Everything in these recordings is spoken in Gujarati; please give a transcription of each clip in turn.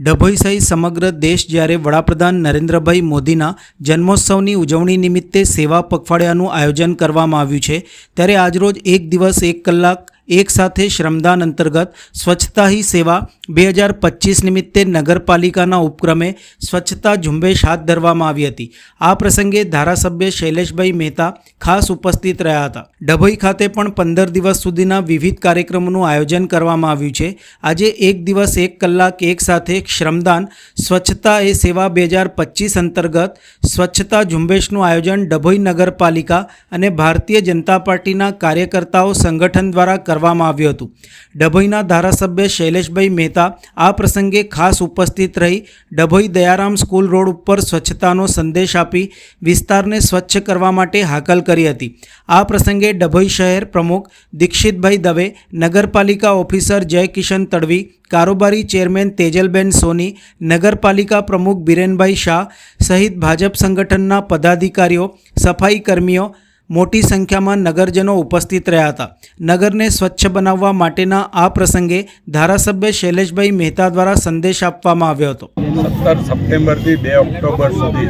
ડભોઈ સમગ્ર દેશ જ્યારે વડાપ્રધાન નરેન્દ્રભાઈ મોદીના જન્મોત્સવની ઉજવણી નિમિત્તે સેવા પખવાડિયાનું આયોજન કરવામાં આવ્યું છે, ત્યારે આજરોજ એક દિવસ એક કલાક એક સાથે શ્રમદાન અંતર્ગત સ્વચ્છતા હી સેવા બે હજાર પચીસ નિમિત્તે નગરપાલિકાના ઉપક્રમે સ્વચ્છતા ઝુંબેશ હાથ ધરવામાં આવી હતી. આ પ્રસંગે ધારાસભ્ય શૈલેષભાઈ મહેતા ખાસ ઉપસ્થિત રહ્યા હતા. ડભોઈ ખાતે પણ પંદર દિવસ સુધીના વિવિધ કાર્યક્રમોનું આયોજન કરવામાં આવ્યું છે. આજે એક દિવસ એક કલાક એક સાથે શ્રમદાન, સ્વચ્છતા એ સેવા બે હજાર પચીસ અંતર્ગત સ્વચ્છતા ઝુંબેશનું આયોજન ડભોઈ નગરપાલિકા અને ભારતીય જનતા પાર્ટીના કાર્યકર્તાઓ સંગઠન દ્વારા કરવામાં આવ્યું હતું. ડભોઈના ધારાસભ્ય શૈલેષભાઈ મહેતા આ પ્રસંગે ખાસ ઉપસ્થિત રહી ડભોઈ દયારામ સ્કૂલ રોડ ઉપર સ્વચ્છતાનો સંદેશ આપી વિસ્તારને સ્વચ્છ કરવા માટે હાકલ કરી હતી. આ પ્રસંગે ડભોઈ શહેર પ્રમુખ દીક્ષિતભાઈ દવે, નગરપાલિકા ઓફિસર જયકિશન તડવી, કારોબારી ચેરમેન તેજલબેન સોની, નગરપાલિકા પ્રમુખ બિરેનભાઈ શાહ સહિત ભાજપ સંગઠનના પદાધિકારીઓ સફાઈ કર્મીઓ મોટી સંખ્યામાં નગરજનો ઉપસ્થિત રહ્યા હતા. નગરને સ્વચ્છ બનાવવા માટેના આ પ્રસંગે ધારાસભ્ય શૈલેષભાઈ મહેતા દ્વારા સંદેશ આપવામાં આવ્યો હતો. સત્તર સપ્ટેમ્બરથી બે ઓક્ટોબર સુધી,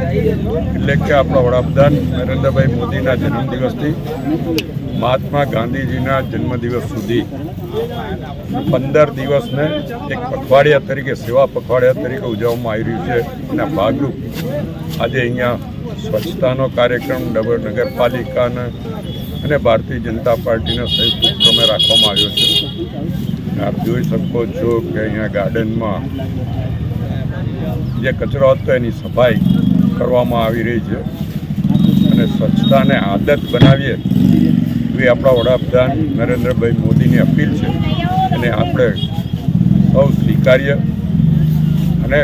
એટલે કે આપણા વડાપ્રધાન નરેન્દ્રભાઈ મોદીના જન્મદિવસથી, મહાત્મા ગાંધીજીના જન્મદિવસ સુધી પંદર દિવસને એક પખવાડિયા તરીકે, સેવા પખવાડિયા તરીકે ઉજવવામાં આવી રહ્યું છે. એના ભાગરૂપ આજે અહીંયા સ્વચ્છતાનો કાર્યક્રમ ડબલ નગરપાલિકાના અને ભારતીય જનતા પાર્ટીના સંયુક્ત ઉપક્રમે રાખવામાં આવ્યો છે. આપ જોઈ શકો છો કે અહીંયા ગાર્ડનમાં જે કચરો હતો એની સફાઈ કરવામાં આવી રહી છે. અને સ્વચ્છતાને આદત બનાવીએ એવી આપણા વડાપ્રધાન નરેન્દ્રભાઈ મોદીની અપીલ છે. અને આપણે સૌ સ્વીકાર્ય અને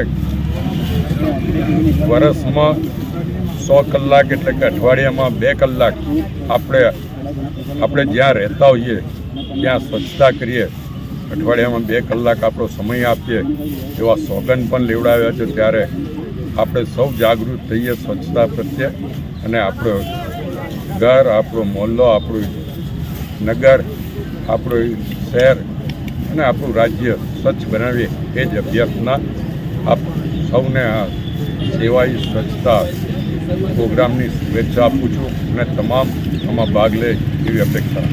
વર્ષમાં સો કલાક એટલે કે અઠવાડિયામાં બે કલાક આપણે આપણે જ્યાં રહેતા હોઈએ, ત્યાં સ્વચ્છતા કરીએ. અઠવાડિયામાં બે કલાક આપણો સમય આપીએ. એવા સોગંદ પણ લેવડાવ્યા છે ત્યારે આપણે સૌ જાગૃત થઈએ સ્વચ્છતા પ્રત્યે અને આપણો ઘર, આપણો મોહલ્લો, આપણું નગર, આપણું શહેર અને આપણું રાજ્ય સ્વચ્છ બનાવીએ એ જ અભ્યર્થના આપ સૌને આ સેવાઈ સ્વચ્છતા પ્રોગ્રામની શુભેચ્છા આપું છું અને તમામ આમાં ભાગ લે એવી અપેક્ષા